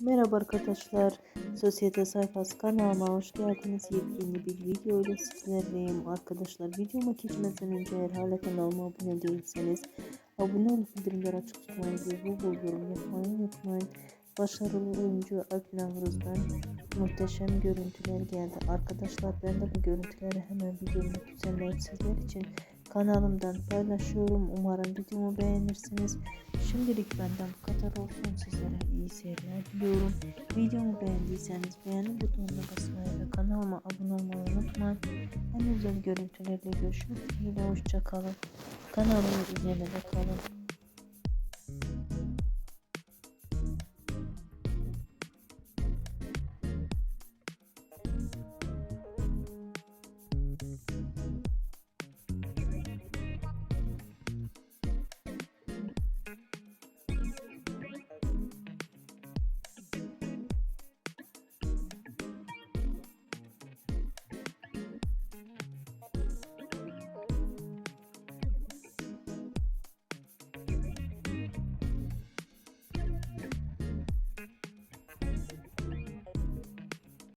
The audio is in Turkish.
Merhaba arkadaşlar. Sosyete sayfası kanalıma hoş geldiniz. Yepyeni bir video ile sizlerleyim. Arkadaşlar videoma geçmeden önce eğer hala kanalıma abone değilseniz abone olup bildirimleri açık tutmayı ve bol yorum yapmayı unutmayın. Başarılı oyuncu Alp Navruz'dan muhteşem görüntüler geldi. Arkadaşlar ben de bu görüntüleri hemen videomu düzenleyip sizler için kanalımdan paylaşıyorum. Umarım videomu beğenirsiniz. Şimdilik benden bu kadar olsun. Sizlere iyi seyirler diliyorum. Videomu beğendiyseniz beğeni butonuna basmayı ve kanalıma abone olmayı unutmayın. En güzel görüntülerle görüşmek dileğiyle. Hoşçakalın. Kanalımı izlemede kalın.